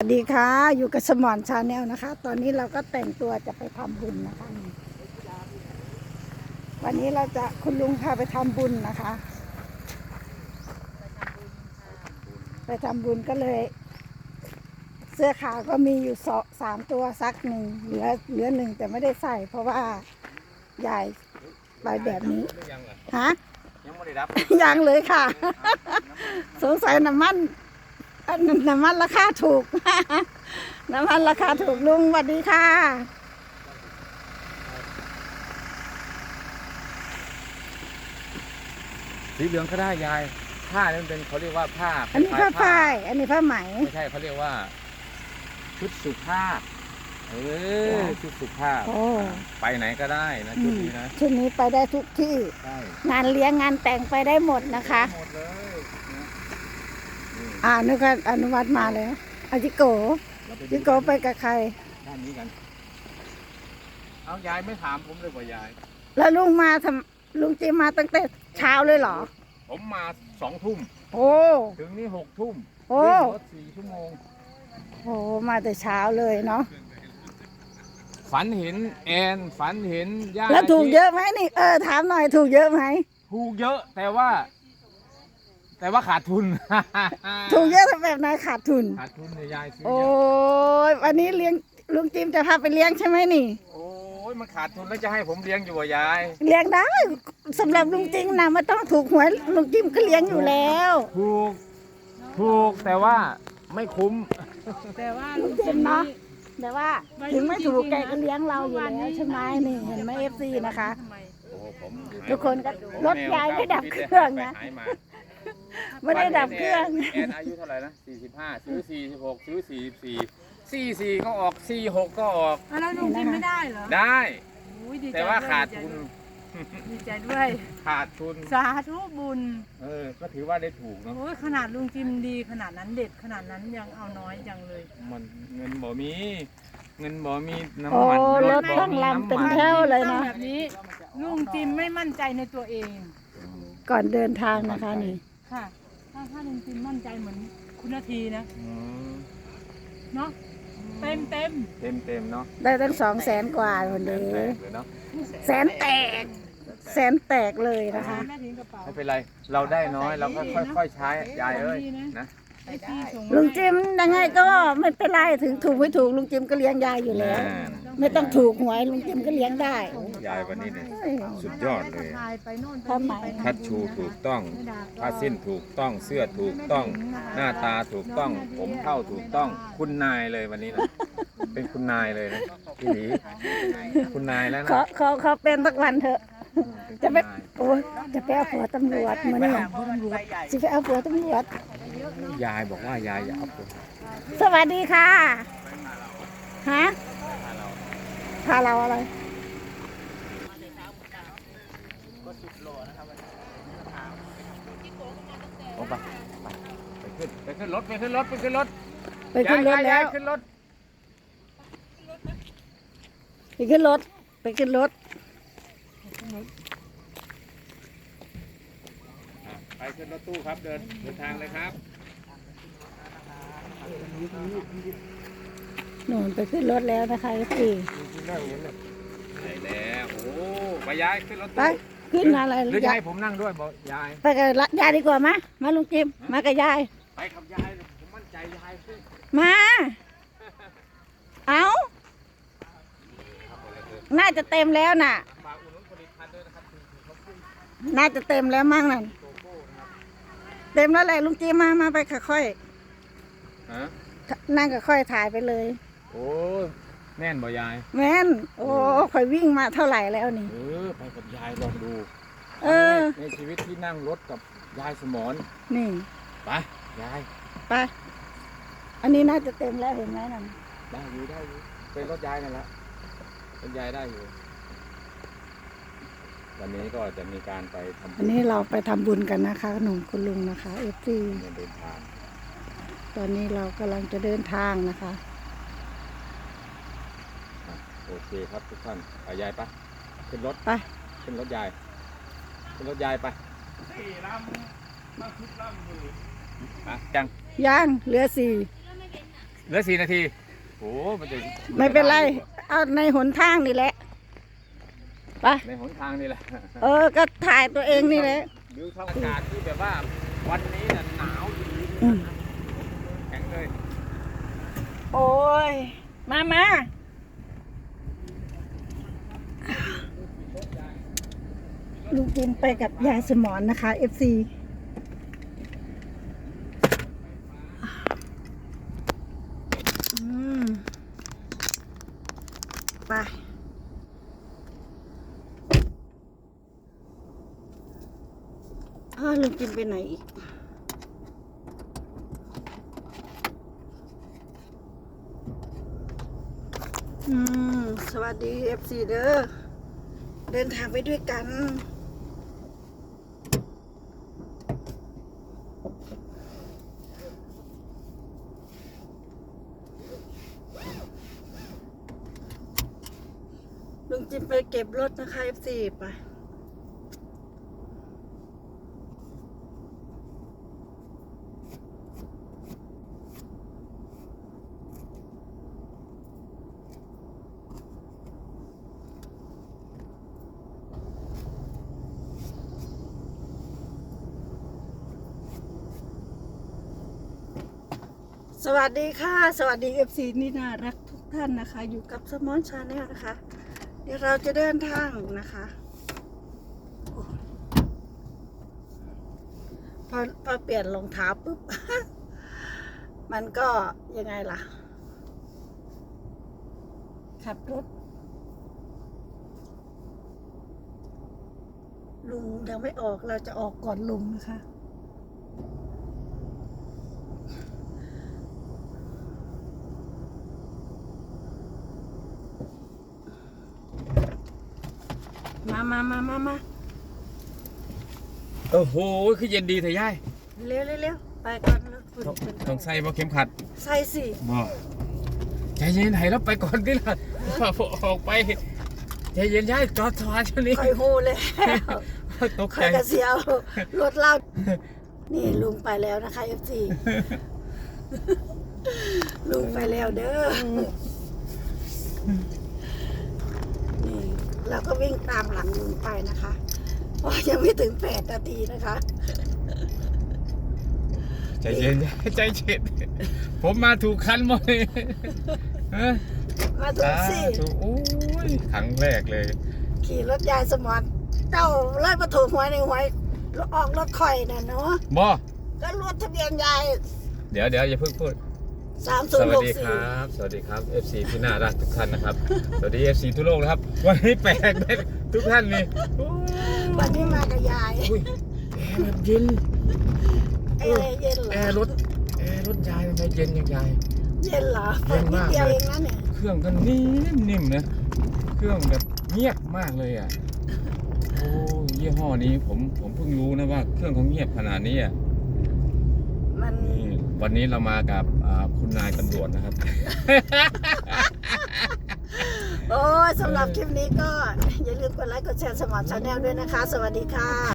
สวัสดีค่ะ อยู่กับสมอนชาแนลนะคะ ตอนนี้เราก็แต่งตัวจะไปทำบุญนะคะ วันนี้เราจะคุณลุงพาไปทำบุญนะคะ ไปทำบุญก็เลย เสื้อขาวก็มีอยู่สองสามตัวซักหนึ่งเหลือเหลือหนึ่งแต่ไม่ได้ใส่ เพราะว่ายายไปแบบนี้ยังเหรอฮะยังไม่ได้รับยังเลยค่ะ สงสัยน้ำมันอั นน้ำมันราคาถูก น้ำมันราคาถูกลุงสวัสดีค่ะ สีเหลืองก็ได้ยาย ผ้านี่มันเป็นเขาเรียกว่าผ้าอันนี้ผ้าฝ้าย อันนี้ผ้าไหม ไม่ใช่เขาเรียกว่า ชุดสุภาพ เออ ชุดสุภาพ โอ้ ไปไหนก็ได้นะอืชุดมนี้นะชุดนี้ไปได้ทุกที่ ใช่งานเลี้ยงงานแต่งไปได้หมดนะคะ หมดเลยนะนี่ อ่านึกว่าอนุวัตมาเลยอาจิโกเราไปดูจิโกไปกับใคร ด้านนี้กัน เอายายไม่ถามผมเลยว่ายาย แล้วลุงมาทำลุงจีมาตั้งแต่เช้าเลยเหรอ ผมมาสองทุ่ม โอ้ถึงนี่หกทุ่มโอ้วิ่งรถสี่ชั่วโมง โหมาแต่เช้าเลยเนาะฝันเห็นแอน ฝันเห็นย่าแล้วถูกที่เยอะไหมนี่เออถามหน่อยถูกเยอะไหม ถูกเยอะ แต่ว่า แต่ว่าขาดทุน ถูกเยอะทำแบบไหนขาดทุน ขาดทุนเนี่ยยายซื้อโอ้เยอะยวันนี้เลี้ยงลุงจิมจะพาไปเลี้ยงใช่ไหมนี่ โอ้ยมันขาดทุนแล้วจะให้ผมเลี้ยงอยู่ว่ายายเลี้ยงได้สำหรับลุงจิมนะไม่ต้องถูกหวยลุงจิมก็เลี้ยงอยู่แล้ว ถูกถูกแต่ว่าไม่คุ้มแต่ว่าลุลุงงจิจิมมเนาะนี่แต่ว่าถึงไม่ถูกแกก็เลี้ยงเราอยู่แล้วใช่ไหมนี่เห็นไหมเอฟซีนะคะทำไมโอ้ผมทุกคนก็รถยายไม่ดับเครื่องนะ ไปหายมา ไม่ได้ดับเครื่อง แอนอายุเท่าไหร่นะ45ซื้อ46ซื้อ44 44ก็ออก46ก็ออกอะแล้วลุงจิมไม่ได้เหรอได้อุ๊ยดีใจแต่ว่าด้วยขาดทุนดีใจด้วย ขาดทุน สาธุบุญ เออ ก็ถือว่าได้ถูกเนาะโอ้ยขนาดลุงจิมดีขนาดนั้นเด็ดขนาดนั้นยังเอาน้อยจังเลย มันเงินบ่มี เงินบ่มีโอ้น้ำมันรถบ่ต้องมีลำเป็นำมัแถวเลย นะต้องแบบนี้ลุงจิมไม่มั่นใจในตัวเอง ก่อนเดินทางนะคะนี่ ค่ะ ถ้าถ้าลุงจิมมั่นใจเหมือนคุณนาทีนะอืมเนาะเต็มเต็มเต็มเต็มๆเนาะได้ตั้งสองแสนกว่าคนแสเดีนแตกเลยเนาะแสนแตก แสนแตกเลยนะคะ แม่ทิ้งกระเป๋า ไม่เป็นไร เราได้น้อยเราก็ค่อยๆใช้ยายเอ้ยนะไอที่ส่ง ลุงจิมยังไงก็ไม่เป็นไรถึงถูกไม่ถูกลุงจิมก็เลี้ยงยายอยู่แล้ว ไม่ต้องถูกหวยลุงจิมก็เลี้ยงได้ ยายวันนี้เนี่ยเฮ้ยสุดยอดเลยถ่ายไปโน่นไปทำไมนี่ไปนั่นทัดชูถูกต้องผ้าสิ้นถูกต้องเสื้อถูกต้อง หน้าตาถูกต้อง ผมเข้าถูกต้อง คุณนายเลยวันนี้นะเป็นคุณนายเลยนะพี่หลีคุณนายแล้วนะขอขอขอเป็นสักวันเถอะเป็นจะคุณไปนายโอ้ยจะไปเอาผัวตำรวจมาเนี่ยจะไปเอาผัวตำรวจ ยายบอกว่ายายอย่าเอาไปสวัสดีค่ะ ฮะพาเราอะไร ลงไปไปไปขึ้นไปขึ้นรถไปขึ้นรถไปขึ้นรถไปขึ้นรถยายแล้ยายวขึ้นรถไปขึ้นรถ ไปขึ้นรถอะไปขึ้นรถตู้ครับเดินเดินทางเลยครับ หนูนไปขึ้นรถแล้วนะคะพี่ไปแล้วโอ้ไปยายขึ้นรถไปตู้ขึ้นอะไรหรือจะยายให้ผมนั่งด้วยบอกยายไปกับยายดีกว่ามามาลุงจิมมากับยายไปกับยายผมมั่นใจยายขึ้นมาเอาน่าจะเต็มแล้วน่ะฝากอุดหนุนผลิตภัณฑ์ด้วยนะครับคือเขาขึ้นน่าจะเต็มแล้วมั่งนั่นโกโก้นะครับเต็มแล้วแหละลุงจิมมา มาไปค่อย ฮะๆนั่งค่อยๆถ่ายไปเลย โอ้ยแน่นบ่ยาย แม่น โอ้ค่อยวิ่งมาเท่าไหร่แล้วนี่ เออไปกับยายลองดูเออ ในชีวิตที่นั่งรถกับยายสมอนนี่ไปยายไปอันนี้น่าจะเต็มแล้วเห็นไหมนั่นได้อยู่ได้อยู่เป็นรถยายนั่นแหละเป็นยายได้อยู่ วันนี้ก็จะมีการไปทำอันนี้เราไปทำบุญกันนะคะหนุ่มคุณลุงนะคะเอฟซีเงินเดินทาง ตอนนี้เรากำลังจะเดินทางนะคะ อะโอเคครับทุกท่านไปยายปะขึ้นรถไป ขึ้นรถยาย ขึ้นรถยายไปสี่ลำมาทุกลำมืออะจังย่างเหลือสี่สเหลือสี่นาทีโอ้มันจะไม่เป็นไร เอาในหนทางนี่แหละไปในหนทางนี่แหละเออ ก็ถ่ายตัวเองนี่แหละดูสภาพอากาศที่แบบว่าวันนี้น่ะหนาวอืม แข็งเลย โอ้ย มามาลุงจิมไปกับยายสมอนนะคะ FC ไปอ้าลุงจิมไปไหนอีก อืม สวัสดี FC เด้อ เดินทางไปด้วยกัน ลุงจิมไปเก็บรถนะคะ FC ไป สวัสดีค่ะ สวัสดี FC นี่น่ารักทุกท่านนะคะ อยู่กับสมอนชาแนลนะคะ เดี๋ยวเราจะเดินทางนะคะอพอพอเปลี่ยนรองเท้าปุ๊บ มันก็ยังไงล่ะ ขับรถ ลุงยังไม่ออกเราจะออกก่อนลุงนะคะ มามามามามาโอ้โหคือเย็นดีเถอะยายเร็วเร็วเร็วไปก่อนแล้วฝุ่นต้องเป็นต้องใส่บ่เข็มขัดใส่สิบ่ใจเย็นให้เราไปก่อนดิล่ะพอออกไปใจเย็นยายจอดจอดช่วนี้คอยหูเลยตกคใจอยกระเสียวรถเล่านี่ลุงไปแล้วนะคะเอฟซีลุงไปแล้วเด้อ นี่เราก็วิ่งตามหลังลุงไปนะคะเพราะยังไม่ถึงแปดนาทีนะคะ ใจเย็นยายใจเย็นผมมาถูกคันหมดเลยฮะมาถึงสิถูกโอ้ยครั้งแรกเลย ขี่รถยายสมอนเจ้าเลยมาถูกหวยในหวยออกรถข่อยน่ะเนาะบ่ก็รถทะเบียนยาย เดี๋ยวเดี๋ยวอย่าเพิ่งพูด สามสศูนย์วัหสกดีคสี่รับ สวัสดีครับ FC ที่น่ารักทุกท่านนะครับ สวัสดี FC ทั่วโลกนะครับ วันนี้แปลกไหมทุกท่านนี่โอ้ยวันนี้มากับยายอุ้ยแอร์แบบเย็น เอ้ยเย็นเหรแออร์รถแอร์รถยายทำไมเย็นอย่างยาย เย็นเหรอเย็นมากดเดียวเลยเองนะเนี่ยเครื่องก็นิ่มนิ่มๆนะ เครื่องแบบเงียบมากเลยอะ โอ้ยยี่ห้อนี้ผมผมเพิ่งรู้นะว่า เครื่องเขาเงียบขนาดนี้อะันนี้วันนี้เรามากับอ่าคุณนายตำรวจนะครับ โอ้ยสำหรับคลิปนี้ก็ อย่าลืมกดไลค์กดแชร์สมอร์ชาแนลด้วยนะคะ สวัสดีค่ะ